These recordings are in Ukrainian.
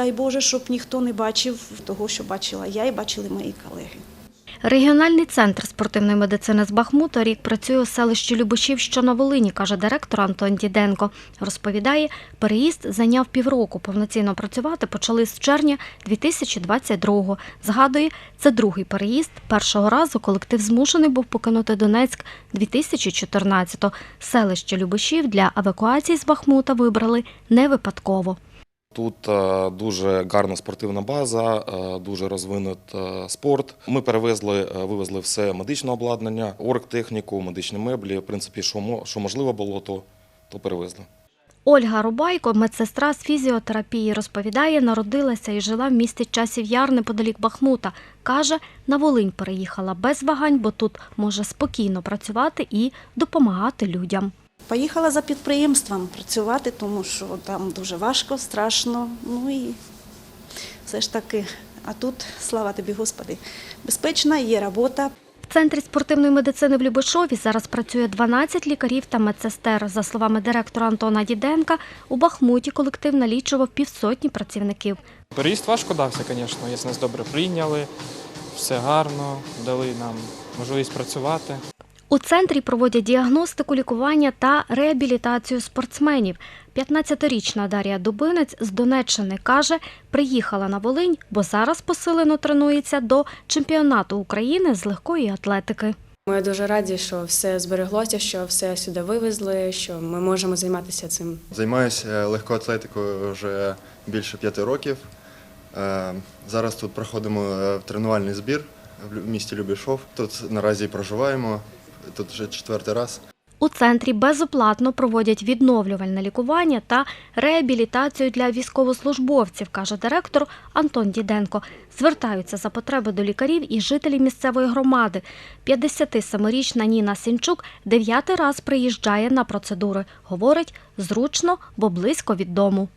Дай Боже, щоб ніхто не бачив того, що бачила я і бачили мої колеги. Регіональний центр спортивної медицини з Бахмута рік працює у селищі Любишів, що на Волині, каже директор Антон Діденко. Розповідає, переїзд зайняв півроку. Повноцінно працювати почали з червня 2022-го. Згадує, це другий переїзд. Першого разу колектив змушений був покинути Донецьк 2014-го. Селище Любишів для евакуації з Бахмута вибрали не випадково. Тут е, дуже гарна спортивна база, е, дуже розвинут е, спорт. Ми перевезли, е, вивезли все медичне обладнання, оргтехніку, медичні меблі. В принципі, що можливо було, то, то перевезли. Ольга Рубайко, медсестра з фізіотерапії, розповідає, народилася і жила в місті Часів Яр неподалік Бахмута. Каже, на Волинь переїхала без вагань, бо тут може спокійно працювати і допомагати людям. Поїхала за підприємством працювати, тому що там дуже важко, страшно. Ну і все ж таки, а тут, слава тобі, Господи, безпечна, є робота. В центрі спортивної медицини в Любишові зараз працює 12 лікарів та медсестер. За словами директора Антона Діденка, у Бахмуті колектив налічував півсотні працівників. Переїзд важко дався, звісно, якщо нас добре прийняли, все гарно, дали нам можливість працювати. У центрі проводять діагностику, лікування та реабілітацію спортсменів. 15-річна Дар'я Дубинець з Донеччини каже, приїхала на Волинь, бо зараз посилено тренується до чемпіонату України з легкої атлетики. Ми дуже раді, що все збереглося, що все сюди вивезли, що ми можемо займатися цим. Займаюся легкоатлетикою вже більше п'яти років. Е, Зараз тут проходимо е, тренувальний збір в місті Любішов. Тут наразі проживаємо. Тут вже четвертий раз. У центрі безоплатно проводять відновлювальне лікування та реабілітацію для військовослужбовців, каже директор Антон Діденко. Звертаються за потреби до лікарів і жителі місцевої громади. 57-річна Ніна Сінчук дев'ятий раз приїжджає на процедури. Говорить, зручно, бо близько від дому.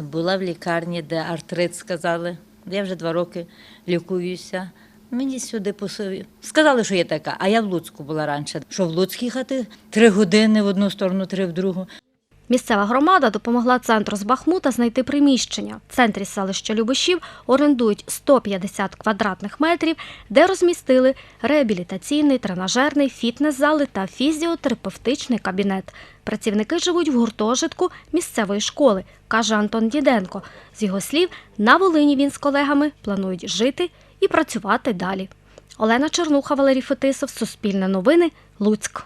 Була в лікарні, де артрит сказали. Я вже два роки лікуюся. Мені сюди посив... Сказали, що є така, а я в Луцьку була раніше. Що в Луцьк їхати три години в одну сторону, три в другу. Місцева громада допомогла центру з Бахмута знайти приміщення. В центрі селища Любишів орендують 150 квадратних метрів, де розмістили реабілітаційний, тренажерний, фітнес-зали та фізіотерапевтичний кабінет. Працівники живуть в гуртожитку місцевої школи, каже Антон Діденко. З його слів, на Волині він з колегами планують жити і працювати далі. Олена Чернуха, Валерій Фетисов, Суспільне новини, Луцьк.